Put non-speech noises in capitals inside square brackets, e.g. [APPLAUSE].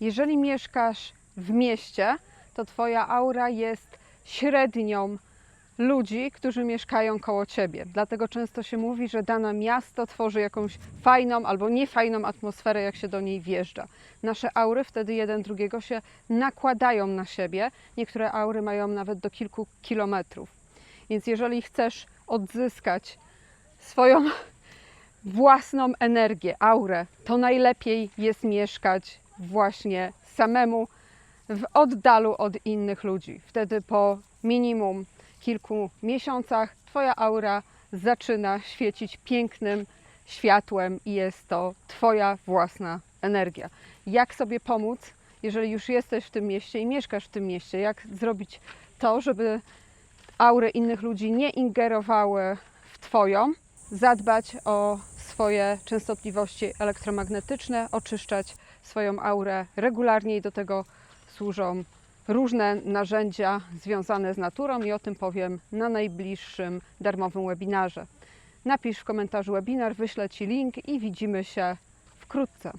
Jeżeli mieszkasz w mieście, to Twoja aura jest średnią ludzi, którzy mieszkają koło Ciebie. Dlatego często się mówi, że dane miasto tworzy jakąś fajną albo niefajną atmosferę, jak się do niej wjeżdża. Nasze aury wtedy jeden drugiego się nakładają na siebie. Niektóre aury mają nawet do kilku kilometrów. Więc jeżeli chcesz odzyskać swoją [LAUGHS] własną energię, aurę, to najlepiej jest mieszkać właśnie samemu w oddalu od innych ludzi. Wtedy po minimum kilku miesiącach Twoja aura zaczyna świecić pięknym światłem i jest to Twoja własna energia. Jak sobie pomóc, jeżeli już jesteś w tym mieście i mieszkasz w tym mieście? Jak zrobić to, żeby aury innych ludzi nie ingerowały w Twoją? Zadbać o swoje częstotliwości elektromagnetyczne, oczyszczać swoją aurę regularnie i do tego służą różne narzędzia związane z naturą i o tym powiem na najbliższym darmowym webinarze. Napisz w komentarzu webinar, wyślę Ci link i widzimy się wkrótce.